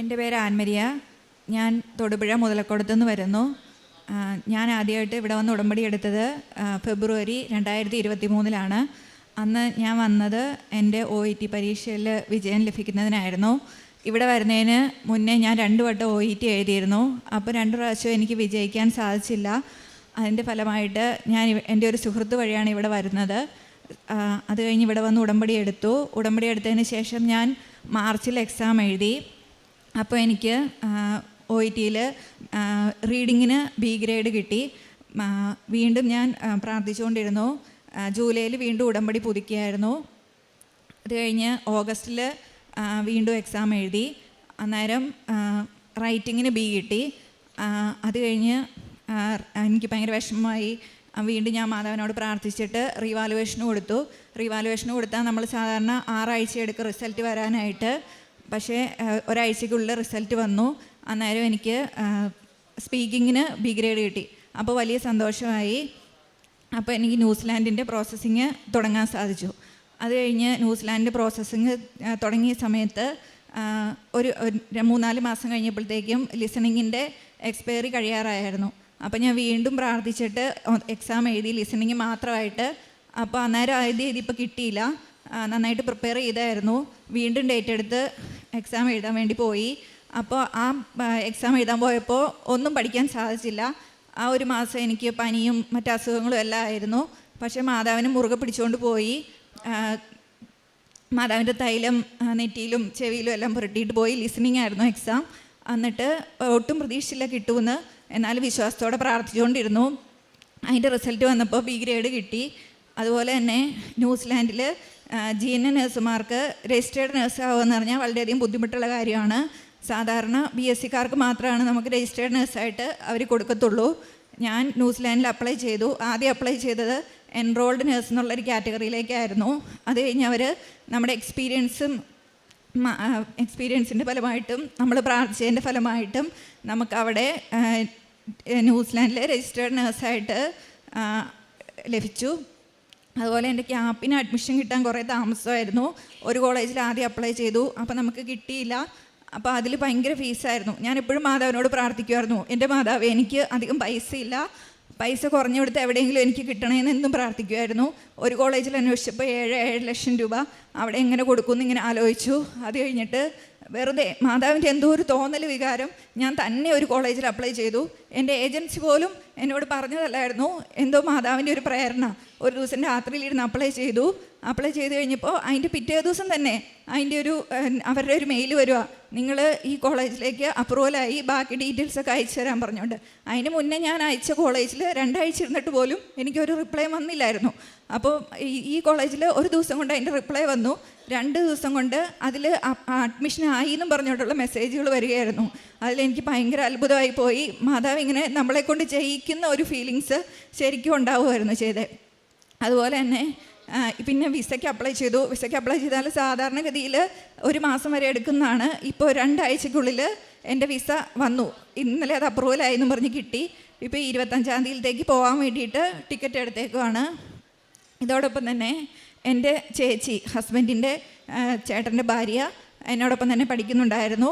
എന്റെ പേര് ആൻമരിയ. ഞാൻ തൊടുപുഴ മുതലക്കുളത്ത് നിന്ന് വരുന്നു ഞാൻ ആദ്യമായിട്ട് ഇവിടെ വന്ന് ഉടമ്പടി എടുത്തത് ഫെബ്രുവരി രണ്ടായിരത്തി ഇരുപത്തി മൂന്നിലാണ് അന്ന് ഞാൻ വന്നത് എന്റെ ഒ ഇ ടി പരീക്ഷയിൽ വിജയം ലഭിക്കുന്നതിനായിരുന്നു. ഇവിടെ വരുന്നതിന് മുന്നേ ഞാൻ രണ്ട് വട്ടം ഒ ഇ ടി എഴുതിയിരുന്നു. അപ്പോൾ രണ്ട് പ്രാവശ്യം എനിക്ക് വിജയിക്കാൻ സാധിച്ചില്ല. അതിന്റെ ഫലമായിട്ട് ഞാൻ എന്റെ ഒരു സുഹൃത്ത് വഴിയാണ് ഇവിടെ വരുന്നത്. അത് കഴിഞ്ഞ് ഇവിടെ വന്ന് ഉടമ്പടി എടുത്തു. ഉടമ്പടി എടുത്തതിന് ശേഷം ഞാൻ മാർച്ചിൽ എക്സാം എഴുതി. അപ്പോൾ എനിക്ക് ഒ ഇ ടിയിൽ റീഡിങ്ങിന് ബി ഗ്രേഡ് കിട്ടി. വീണ്ടും ഞാൻ പ്രാർത്ഥിച്ചുകൊണ്ടിരുന്നു. ജൂലൈയിൽ വീണ്ടും ഉടമ്പടി പുതുക്കിയായിരുന്നു. അത് കഴിഞ്ഞ് ഓഗസ്റ്റിൽ വീണ്ടും എക്സാം എഴുതി. അന്നേരം റൈറ്റിങ്ങിന് ബി കിട്ടി. അത് കഴിഞ്ഞ് എനിക്ക് ഭയങ്കര വിഷമമായി. വീണ്ടും ഞാൻ മാധവനോട് പ്രാർത്ഥിച്ചിട്ട് റീവാലുവേഷന് കൊടുത്തു. റീവാലുവേഷന് കൊടുത്താൽ നമ്മൾ സാധാരണ ആറാഴ്ച റിസൾട്ട് വരാനായിട്ട്. പക്ഷേ ഒരാഴ്ചയ്ക്കുള്ളിൽ റിസൾട്ട് വന്നു. അന്നേരം എനിക്ക് സ്പീക്കിങ്ങിന് ബി ഗ്രേഡ് കിട്ടി. അപ്പോൾ വലിയ സന്തോഷമായി. അപ്പോൾ എനിക്ക് ന്യൂസിലാൻഡിന്റെ പ്രോസസ്സിങ് തുടങ്ങാൻ സാധിച്ചു. അത് കഴിഞ്ഞ് ന്യൂസിലാൻഡ് പ്രോസസ്സിങ് തുടങ്ങിയ സമയത്ത് ഒരു മൂന്നാൽ മാസം കഴിഞ്ഞപ്പോഴത്തേക്കും ലിസണിങ്ങിന്റെ എക്സ്പയറി കഴിയാറായിരുന്നു. അപ്പോൾ ഞാൻ വീണ്ടും പ്രാർത്ഥിച്ചിട്ട് എക്സാം എഴുതി ലിസണിങ് മാത്രമായിട്ട്. അപ്പോൾ അന്നേരം ആയത് ഇതിപ്പോൾ കിട്ടിയില്ല. നന്നായിട്ട് പ്രിപ്പയർ ചെയ്തായിരുന്നു. വീണ്ടും ഡേറ്റ് എടുത്ത് എക്സാം എഴുതാൻ വേണ്ടി പോയി. അപ്പോൾ ആ എക്സാം എഴുതാൻ പോയപ്പോൾ ഒന്നും പഠിക്കാൻ സാധിച്ചില്ല. ആ ഒരു മാസം എനിക്ക് പനിയും മറ്റു അസുഖങ്ങളും എല്ലാം ആയിരുന്നു. പക്ഷേ മാതാവിനെ മുറുകെ പിടിച്ചുകൊണ്ട് പോയി. മാതാവിന്റെ തൈലം നെറ്റിയിലും ചെവിയിലും എല്ലാം പുരട്ടിയിട്ട് പോയി. ലിസണിങ് ആയിരുന്നു എക്സാം എന്നിട്ട് ഒട്ടും പ്രതീക്ഷിച്ചില്ല കിട്ടുമെന്ന് എന്നാൽ വിശ്വാസത്തോടെ പ്രാർത്ഥിച്ചുകൊണ്ടിരുന്നു. അതിന്റെ റിസൾട്ട് വന്നപ്പോൾ ബി ഗ്രേഡ് കിട്ടി. അതുപോലെ തന്നെ ന്യൂസിലാൻഡിൽ ജി എൻ നഴ്സുമാർക്ക് രജിസ്റ്റേർഡ് നഴ്സ് പറഞ്ഞാൽ വളരെയധികം ബുദ്ധിമുട്ടുള്ള കാര്യമാണ്. സാധാരണ ബി എസ് സിക്കാർക്ക് മാത്രമാണ് നമുക്ക് രജിസ്റ്റേർഡ് നഴ്സായിട്ട് അവർ കൊടുക്കത്തുള്ളൂ. ഞാൻ ന്യൂസിലാൻഡിൽ അപ്ലൈ ചെയ്തു. ആദ്യം അപ്ലൈ ചെയ്തത് എൻറോൾഡ് നഴ്സ് എന്നുള്ളൊരു കാറ്റഗറിയിലേക്കായിരുന്നു. അത് കഴിഞ്ഞ് അവർ നമ്മുടെ എക്സ്പീരിയൻസും എക്സ്പീരിയൻസിന്റെ ഫലമായിട്ടും നമ്മൾ പ്രാർത്ഥിച്ചതിന്റെ ഫലമായിട്ടും നമുക്ക് അവിടെ ന്യൂസിലാൻഡിലെ രജിസ്റ്റേർഡ് നഴ്സായിട്ട് ലഭിച്ചു. അതുപോലെ എന്റെ ക്യാപ്പിന് അഡ്മിഷൻ കിട്ടാൻ കുറേ താമസമായിരുന്നു. ഒരു കോളേജിൽ ആദ്യം അപ്ലൈ ചെയ്തു. അപ്പോൾ നമുക്ക് കിട്ടിയില്ല. അപ്പോൾ അതിൽ ഭയങ്കര ഫീസായിരുന്നു ഞാൻ എപ്പോഴും മാതാവിനോട് പ്രാർത്ഥിക്കുമായിരുന്നു. എന്റെ മാതാവ് എനിക്ക് അധികം പൈസ ഇല്ല പൈസ കുറഞ്ഞു കൊടുത്ത് എവിടെയെങ്കിലും എനിക്ക് കിട്ടണമെന്ന് എന്നും പ്രാർത്ഥിക്കുമായിരുന്നു. ഒരു കോളേജിൽ അന്വേഷിച്ചപ്പോൾ ഏഴ് ഏഴ് ലക്ഷം രൂപ അവിടെ എങ്ങനെ കൊടുക്കുമെന്ന് ഇങ്ങനെ ആലോചിച്ചു. അത് കഴിഞ്ഞിട്ട് വെറുതെ മാതാവിന്റെ എന്തോ ഒരു തോന്നൽ വികാരം ഞാൻ തന്നെ ഒരു കോളേജിൽ അപ്ലൈ ചെയ്തു. എന്റെ ഏജൻസി പോലും എന്നോട് പറഞ്ഞതല്ലായിരുന്നു. എന്തോ മാതാവിന്റെ ഒരു പ്രേരണ. ഒരു ദിവസം രാത്രിയിൽ ഇരുന്ന് അപ്ലൈ ചെയ്തു. അപ്ലൈ ചെയ്ത് കഴിഞ്ഞപ്പോൾ അതിന്റെ പിറ്റേ ദിവസം തന്നെ അതിന്റെ ഒരു അവരുടെ ഒരു മെയിൽ വരിക നിങ്ങൾ ഈ കോളേജിലേക്ക് അപ്രൂവലായി ബാക്കി ഡീറ്റെയിൽസ് ഒക്കെ അയച്ചു തരാൻ പറഞ്ഞുകൊണ്ട് അതിന് മുന്നേ ഞാൻ അയച്ച കോളേജിൽ രണ്ടാഴ്ച ഇരുന്നിട്ട് പോലും എനിക്കൊരു റിപ്ലൈ വന്നില്ലായിരുന്നു. അപ്പോൾ ഈ കോളേജിൽ ഒരു ദിവസം കൊണ്ട് അതിന്റെ റിപ്ലൈ വന്നു. രണ്ട് ദിവസം കൊണ്ട് അതിൽ അഡ്മിഷൻ ആയി എന്നും പറഞ്ഞുകൊണ്ടുള്ള മെസ്സേജുകൾ വരികയായിരുന്നു. അതിലെനിക്ക് ഭയങ്കര അത്ഭുതമായി പോയി. മാതാവ് ഇങ്ങനെ നമ്മളെ കൊണ്ട് ചെയ്യിക്കുന്ന ഒരു ഫീലിങ്സ് ശരിക്കും ഉണ്ടാവുമായിരുന്നു ചെയ്തേ. അതുപോലെ തന്നെ പിന്നെ വിസയ്ക്ക് അപ്ലൈ ചെയ്തു. വിസയ്ക്ക് അപ്ലൈ ചെയ്താൽ സാധാരണഗതിയിൽ ഒരു മാസം വരെ എടുക്കുന്നതാണ്. ഇപ്പോൾ രണ്ടാഴ്ചക്കുള്ളിൽ എന്റെ വിസ വന്നു. ഇന്നലെ അത് അപ്രൂവലായി എന്നും പറഞ്ഞ് കിട്ടി. ഇപ്പോൾ ഇരുപത്തഞ്ചാം തീയതിയിലേക്ക് പോകാൻ വേണ്ടിയിട്ട് ടിക്കറ്റ് എടുത്തേക്കുവാണ്. ഇതോടൊപ്പം തന്നെ എന്റെ ചേച്ചി ഹസ്ബൻഡിന്റെ ചേട്ടന്റെ ഭാര്യ എന്നോടൊപ്പം തന്നെ പഠിക്കുന്നുണ്ടായിരുന്നു.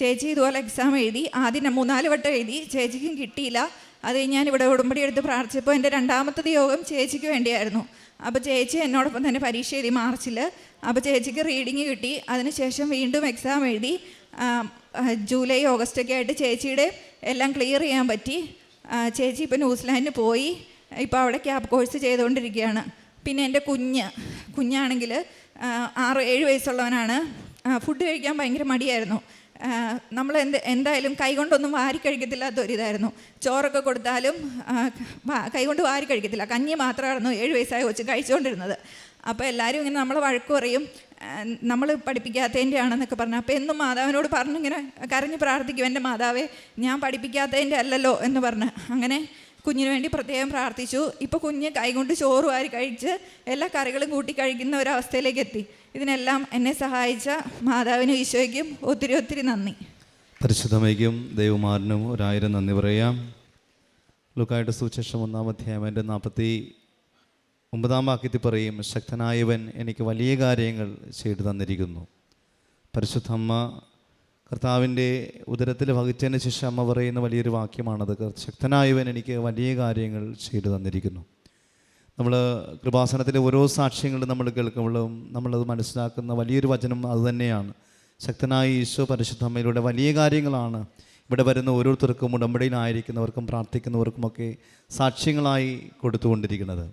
ചേച്ചി ഇതുപോലെ എക്സാം എഴുതി. ആദ്യം മൂന്നാൽ വട്ടം എഴുതി. ചേച്ചിക്കും കിട്ടിയില്ല. അത് ഞാനിവിടെ ഉടമ്പടി എടുത്ത് പ്രാർത്ഥിച്ചപ്പോൾ എന്റെ രണ്ടാമത്തത് യോഗം ചേച്ചിക്ക് വേണ്ടിയായിരുന്നു. അപ്പോൾ ചേച്ചി എന്നോടൊപ്പം തന്നെ പരീക്ഷ എഴുതി മാർച്ചിൽ അപ്പോൾ ചേച്ചിക്ക് റീഡിങ് കിട്ടി. അതിനുശേഷം വീണ്ടും എക്സാം എഴുതി. ജൂലൈ ഓഗസ്റ്റ് ഒക്കെ ആയിട്ട് ചേച്ചിയുടെ എല്ലാം ക്ലിയർ ചെയ്യാൻ പറ്റി. ചേച്ചി ഇപ്പോൾ ന്യൂസിലാൻഡിന് പോയി. ഇപ്പോൾ അവിടെ ക്യാബ് കോഴ്സ് ചെയ്തുകൊണ്ടിരിക്കുകയാണ്. പിന്നെ എന്റെ കുഞ്ഞ് കുഞ്ഞാണെങ്കിൽ ആറ് ഏഴ് വയസ്സുള്ളവനാണ്. ഫുഡ് കഴിക്കാൻ ഭയങ്കര മടിയായിരുന്നു. നമ്മൾ എന്ത് എന്തായാലും കൈകൊണ്ടൊന്നും വാരി കഴിക്കത്തില്ലാത്ത ഒരിതായിരുന്നു ചോറൊക്കെ കൊടുത്താലും കൈകൊണ്ട് വാരി കഴിക്കത്തില്ല കഞ്ഞി മാത്രമായിരുന്നു ഏഴ് വയസ്സായ വെച്ച് കഴിച്ചുകൊണ്ടിരുന്നത്. അപ്പോൾ എല്ലാവരും ഇങ്ങനെ നമ്മളെ വഴക്ക് പറയും നമ്മൾ പഠിപ്പിക്കാത്തതിന്റെ ആണെന്നൊക്കെ പറഞ്ഞു. അപ്പോൾ എന്നും മാതാവിനോട് പറഞ്ഞിങ്ങനെ കരഞ്ഞ് പ്രാർത്ഥിക്കും എന്റെ മാതാവേ ഞാൻ പഠിപ്പിക്കാത്തതിന്റെ അല്ലല്ലോ എന്ന് പറഞ്ഞ്. അങ്ങനെ കുഞ്ഞിന് വേണ്ടി പ്രത്യേകം പ്രാർത്ഥിച്ചു. ഇപ്പോൾ കുഞ്ഞ് കൈകൊണ്ട് ചോറ് വാരി കഴിച്ച് എല്ലാ കറികളും കൂട്ടി കഴിക്കുന്ന ഒരവസ്ഥയിലേക്ക് എത്തി. ഇതിനെല്ലാം എന്നെ സഹായിച്ച മാതാവിനും ഈശോയ്ക്കും ഒത്തിരി ഒത്തിരി നന്ദി. പരിശുദ്ധമയ്ക്കും ദൈവമാരനും ഒരായിരം നന്ദി പറയാം. ലുക്കായിട്ട് സുശേഷം ഒന്നാം അധ്യായം എന്റെ നാൽപ്പത്തി ഒമ്പതാം വാക്യത്തിൽ പറയും ശക്തനായവൻ എനിക്ക് വലിയ കാര്യങ്ങൾ ചെയ്തു തന്നിരിക്കുന്നു. പരിശുദ്ധമ്മ കർത്താവിന്റെ ഉദരത്തിൽ വഹിച്ചതിന് ശേഷം അമ്മ പറയുന്ന വലിയൊരു വാക്യമാണത്. ശക്തനായവൻ എനിക്ക് വലിയ കാര്യങ്ങൾ ചെയ്തു തന്നിരിക്കുന്നു. നമ്മൾ കൃപാസനത്തിലെ ഓരോ സാക്ഷ്യങ്ങളും നമ്മൾ കേൾക്കുമ്പോഴും നമ്മളത് മനസ്സിലാക്കുന്ന വലിയൊരു വചനം അതുതന്നെയാണ് ശക്തനായ ഈശോ പരിശുദ്ധമ്മയിലൂടെ വലിയ കാര്യങ്ങളാണ് ഇവിടെ വരുന്ന ഓരോരുത്തർക്കും ഉടമ്പടിയിലായിരിക്കുന്നവർക്കും പ്രാർത്ഥിക്കുന്നവർക്കുമൊക്കെ സാക്ഷ്യങ്ങളായി കൊടുത്തുകൊണ്ടിരിക്കുന്നത്.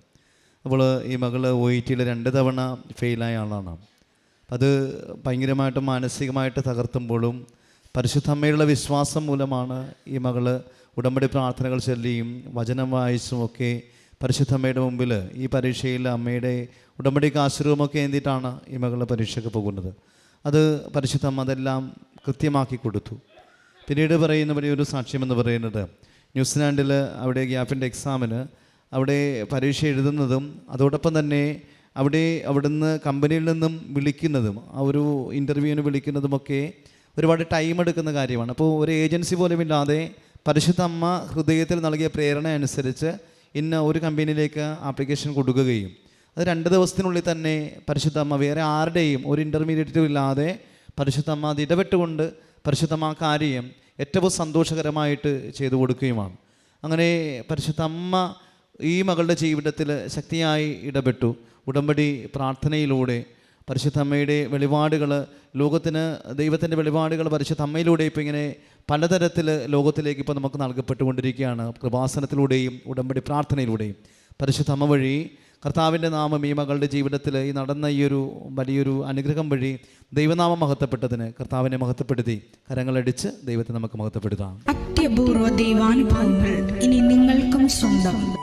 അപ്പോൾ ഈ മകൾ ഒ ഇ ടിയിൽ രണ്ട് തവണ ഫെയിലായ ആളാണ്. അത് ഭയങ്കരമായിട്ട് മാനസികമായിട്ട് തകർത്തുമ്പോഴും പരിശുദ്ധമ്മയുള്ള വിശ്വാസം മൂലമാണ് ഈ മകൾ ഉടമ്പടി പ്രാർത്ഥനകൾ ചൊല്ലിയും വചനം വായിച്ചും ഒക്കെ പരിശുദ്ധമ്മയുടെ മുമ്പിൽ ഈ പരീക്ഷയിൽ അമ്മയുടെ ഉടമ്പടിക്ക് ആശ്രയമൊക്കെ എന്തിട്ടാണ് ഈ മകൾ പരീക്ഷയ്ക്ക് പോകുന്നത്? അത് പരിശുദ്ധമ്മ അതെല്ലാം കൃത്യമാക്കി കൊടുത്തു. പിന്നീട് പറയുന്ന വലിയൊരു സാക്ഷ്യം എന്ന് പറയുന്നത് ന്യൂസിലാൻഡിൽ അവിടെ ഗ്യാപ്പിന്റെ എക്സാമിന് അവിടെ പരീക്ഷ എഴുതുന്നതും അതോടൊപ്പം തന്നെ അവിടെ അവിടുന്ന് കമ്പനിയിൽ നിന്നും വിളിക്കുന്നതും ആ ഒരു ഇന്റർവ്യൂവിന് വിളിക്കുന്നതുമൊക്കെ ഒരുപാട് ടൈം എടുക്കുന്ന കാര്യമാണ്. അപ്പോൾ ഒരു ഏജൻസി പോലുമില്ലാതെ പരിശുദ്ധ അമ്മ ഹൃദയത്തിൽ നൽകിയ പ്രേരണ അനുസരിച്ച് ഇന്ന ഒരു കമ്പനിയിലേക്ക് ആപ്ലിക്കേഷൻ കൊടുക്കുകയും അത് രണ്ട് ദിവസത്തിനുള്ളിൽ തന്നെ പരിശുദ്ധ അമ്മ വേറെ ആരുടെയും ഒരു ഇന്റർമീഡിയറ്റും ഇല്ലാതെ പരിശുദ്ധ അമ്മ അത് ഇടപെട്ടുകൊണ്ട് പരിശുദ്ധമ്മ കാര്യം ഏറ്റവും സന്തോഷകരമായിട്ട് ചെയ്തു കൊടുക്കുകയുമാണ്. അങ്ങനെ പരിശുദ്ധ അമ്മ ഈ മകളുടെ ജീവിതത്തിൽ ശക്തിയായി ഇടപെട്ടു. ഉടമ്പടി പ്രാർത്ഥനയിലൂടെ പരിശുദ്ധ അമ്മയുടെ വെളിപാടുകൾ ലോകത്തിന് ദൈവത്തിന്റെ വെളിപാടുകൾ പരിശുദ്ധ അമ്മയിലൂടെ ഇപ്പോൾ ഇങ്ങനെ പലതരത്തിൽ ലോകത്തിലേക്ക് ഇപ്പോൾ നമുക്ക് നൽകപ്പെട്ടുകൊണ്ടിരിക്കുകയാണ്. കൃപാസനത്തിലൂടെയും ഉടമ്പടി പ്രാർത്ഥനയിലൂടെയും. പരിശുദ്ധ അമ്മ വഴി കർത്താവിന്റെ നാമം ഈ മകളുടെ ജീവിതത്തിൽ ഈ നടന്ന ഈ ഒരു വലിയൊരു അനുഗ്രഹം വഴി ദൈവനാമം മഹത്വപ്പെട്ടതിന് കർത്താവിനെ മഹത്വപ്പെടുത്തി കരങ്ങളടിച്ച് ദൈവത്തെ നമുക്ക് മഹത്വപ്പെടുത്താം. അത്യപൂർവ ദൈവാനുഭവങ്ങൾ ഇനി നിങ്ങൾക്കും സ്വന്തം.